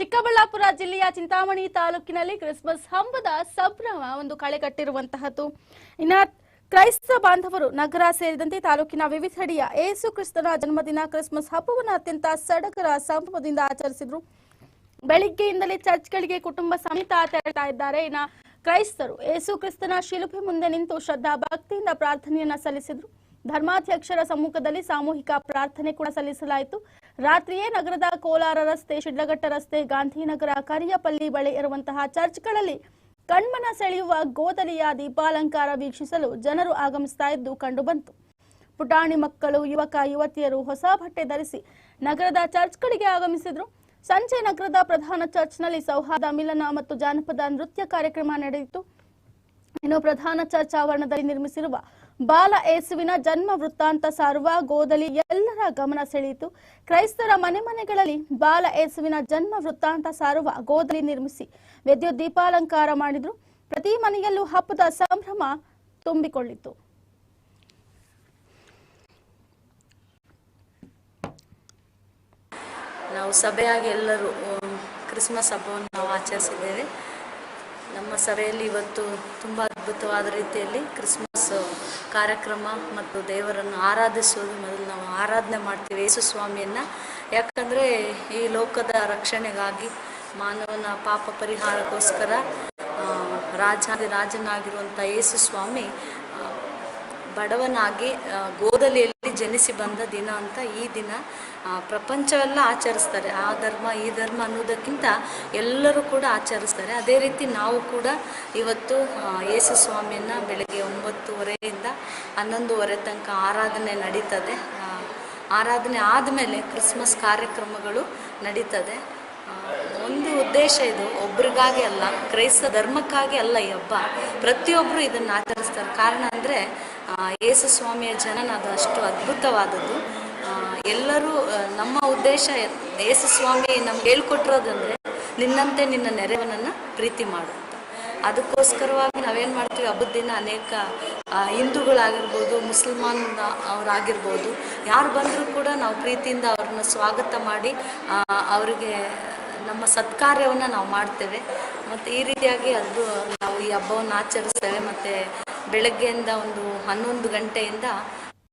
ಚಿಕ್ಕಬಳ್ಳಾಪುರ ಜಿಲ್ಲೆಯ ಚಿಂತಾಮಣಿ ತಾಲೂಕಿನಲ್ಲಿ ಕ್ರಿಸ್ಮಸ್ ಹಬ್ಬದ ಸಂಭ್ರಮ ಒಂದು ಕಳೆಗಟ್ಟಿರುವಂತಹದ್ದು ಇನ್ನ ಕ್ರೈಸ್ತ ಬಾಂಧವರು ನಗರ ಸೇರಿದಂತೆ ತಾಲೂಕಿನ ವಿವಿಧೆಡೆಯ ಏಸು ಕ್ರಿಸ್ತನ ಜನ್ಮದಿನ ಕ್ರಿಸ್ಮಸ್ ಹಬ್ಬವನ್ನು ಅತ್ಯಂತ ಸಡಗರ ಸಂಭ್ರಮದಿಂದ ಆಚರಿಸಿದ್ರು. ಬೆಳಿಗ್ಗೆಯಿಂದಲೇ ಚರ್ಚ್ಗಳಿಗೆ ಕುಟುಂಬ ಸಮೇತ ತೆರಳ್ತಾ ಇದ್ದಾರೆ. ಇನ್ನ ಕ್ರೈಸ್ತರು ಏಸು ಕ್ರಿಸ್ತನ ಶಿಲುಬೆ ಮುಂದೆ ನಿಂತು ಶ್ರದ್ಧಾ ಭಕ್ತಿಯಿಂದ ಪ್ರಾರ್ಥನೆಯನ್ನ ಸಲ್ಲಿಸಿದ್ರು. ಧರ್ಮಾಧ್ಯಕ್ಷರ ಸಮ್ಮುಖದಲ್ಲಿ ಸಾಮೂಹಿಕ ಪ್ರಾರ್ಥನೆ ಕೂಡ ಸಲ್ಲಿಸಲಾಯಿತು. ರಾತ್ರಿಯೇ ನಗರದ ಕೋಲಾರ ರಸ್ತೆ, ಶಿಡ್ಲಘಟ್ಟ ರಸ್ತೆ, ಗಾಂಧಿನಗರ, ಕರಿಯಪಲ್ಲಿ ಬಳಿ ಇರುವಂತಹ ಚರ್ಚ್ಗಳಲ್ಲಿ ಕಣ್ಮನ ಸೆಳೆಯುವ ಗೋದಲಿಯ ದೀಪಾಲಂಕಾರ ವೀಕ್ಷಿಸಲು ಜನರು ಆಗಮಿಸ್ತಾ ಇದ್ದು ಕಂಡುಬಂತು ಪುಟಾಣಿ ಮಕ್ಕಳು, ಯುವಕ, ಯುವತಿಯರು ಹೊಸ ಬಟ್ಟೆ ಧರಿಸಿ ನಗರದ ಚರ್ಚ್ಗಳಿಗೆ ಆಗಮಿಸಿದ್ರು. ಸಂಜೆ ನಗರದ ಪ್ರಧಾನ ಚರ್ಚ್ನಲ್ಲಿ ಸೌಹಾರ್ದ ಮಿಲನ ಮತ್ತು ಜಾನಪದ ನೃತ್ಯ ಕಾರ್ಯಕ್ರಮ ನಡೆಯಿತು. ಇನ್ನು ಪ್ರಧಾನ ಚರ್ಚ್ ಆವರಣದಲ್ಲಿ ನಿರ್ಮಿಸಿರುವ ಬಾಲ ಏಸುವಿನ ಜನ್ಮ ವೃತ್ತಾಂತ ಸಾರುವ ಗೋದಲಿ ಎಲ್ಲರ ಗಮನ ಸೆಳೆಯಿತು. ಕ್ರೈಸ್ತರ ಮನೆ ಮನೆಗಳಲ್ಲಿ ಬಾಲ ಏಸುವಿನ ಜನ್ಮ ವೃತ್ತಾಂತ ಸಾರುವ ಗೋದಲಿ ನಿರ್ಮಿಸಿ ವಿದ್ಯುತ್ ದೀಪಾಲಂಕಾರ ಮಾಡಿದ್ರು. ಪ್ರತಿ ಮನೆಯಲ್ಲೂ ಹಬ್ಬದ ಸಂಭ್ರಮ ತುಂಬಿಕೊಳ್ಳಿತು. ನಾವು ಸಭೆಯಾಗಿ ಎಲ್ಲರೂ ಕ್ರಿಸ್ಮಸ್ ಹಬ್ಬವನ್ನು ನಾವು ಆಚರಿಸಿದ್ದೇವೆ. ನಮ್ಮ ಸಭೆಯಲ್ಲಿ ಇವತ್ತು ತುಂಬ ಅದ್ಭುತವಾದ ರೀತಿಯಲ್ಲಿ ಕ್ರಿಸ್ಮಸ್ ಕಾರ್ಯಕ್ರಮ ಮತ್ತು ದೇವರನ್ನು ಆರಾಧಿಸುವುದು ಮೊದಲು ನಾವು ಆರಾಧನೆ ಮಾಡ್ತೀವಿ ಯೇಸು ಸ್ವಾಮಿಯನ್ನು. ಯಾಕಂದರೆ ಈ ಲೋಕದ ರಕ್ಷಣೆಗಾಗಿ ಮಾನವನ ಪಾಪ ಪರಿಹಾರಕ್ಕೋಸ್ಕರ ರಾಜ ರಾಜಾದಿ ರಾಜನಾಗಿರುವಂಥ ಯೇಸು ಸ್ವಾಮಿ ಬಡವನಾಗಿ ಗೋದಲಿಯಲ್ಲಿ ಜನಿಸಿ ಬಂದ ದಿನ ಅಂತ ಈ ದಿನ ಪ್ರಪಂಚವೆಲ್ಲ ಆಚರಿಸ್ತಾರೆ. ಆ ಧರ್ಮ, ಈ ಧರ್ಮ ಅನ್ನೋದಕ್ಕಿಂತ ಎಲ್ಲರೂ ಕೂಡ ಆಚರಿಸ್ತಾರೆ. ಅದೇ ರೀತಿ ನಾವು ಕೂಡ ಇವತ್ತು ಯೇಸು ಸ್ವಾಮಿಯನ್ನು ಬೆಳಗ್ಗೆ ಒಂಬತ್ತುವರೆಯಿಂದ ಹನ್ನೊಂದುವರೆ ತನಕ ಆರಾಧನೆ ನಡೀತದೆ. ಆರಾಧನೆ ಆದಮೇಲೆ ಕ್ರಿಸ್ಮಸ್ ಕಾರ್ಯಕ್ರಮಗಳು ನಡೀತದೆ. ಒಂದು ಉದ್ದೇಶ ಇದು, ಒಬ್ರಿಗಾಗಿ ಅಲ್ಲ, ಕ್ರೈಸ್ತ ಧರ್ಮಕ್ಕಾಗಿ ಅಲ್ಲ ಈ ಹಬ್ಬ. ಪ್ರತಿಯೊಬ್ಬರು ಇದನ್ನು ಆಚರಿಸ್ತಾರೆ. ಕಾರಣ ಅಂದರೆ ಯೇಸು ಸ್ವಾಮಿಯ ಜನನ ಅದು ಅಷ್ಟು ಅದ್ಭುತವಾದದ್ದು. ಎಲ್ಲರೂ ನಮ್ಮ ಉದ್ದೇಶ ಯೇಸು ಸ್ವಾಮಿ ನಮ್ಗೆ ಹೇಳ್ಕೊಟ್ಟಿರೋದಂದರೆ ನಿನ್ನಂತೆ ನಿನ್ನ ನೆರವನನ್ನು ಪ್ರೀತಿ ಮಾಡು ಅದಕ್ಕೋಸ್ಕರವಾಗಿ ನಾವೇನು ಮಾಡ್ತೀವಿ? ಹಬ್ಬದ ದಿನ ಅನೇಕ ಹಿಂದೂಗಳಾಗಿರ್ಬೋದು ಮುಸಲ್ಮಾನ್ ಅವರಾಗಿರ್ಬೋದು, ಯಾರು ಬಂದರೂ ಕೂಡ ನಾವು ಪ್ರೀತಿಯಿಂದ ಅವ್ರನ್ನ ಸ್ವಾಗತ ಮಾಡಿ ಅವರಿಗೆ ನಮ್ಮ ಸತ್ಕಾರ್ಯವನ್ನು ನಾವು ಮಾಡ್ತೇವೆ. ಮತ್ತು ಈ ರೀತಿಯಾಗಿ ಅದು ನಾವು ಈ ಹಬ್ಬವನ್ನು ಆಚರಿಸ್ತೇವೆ. ಮತ್ತು ಬೆಳಗ್ಗೆಯಿಂದ ಒಂದು ಹನ್ನೊಂದು ಗಂಟೆಯಿಂದ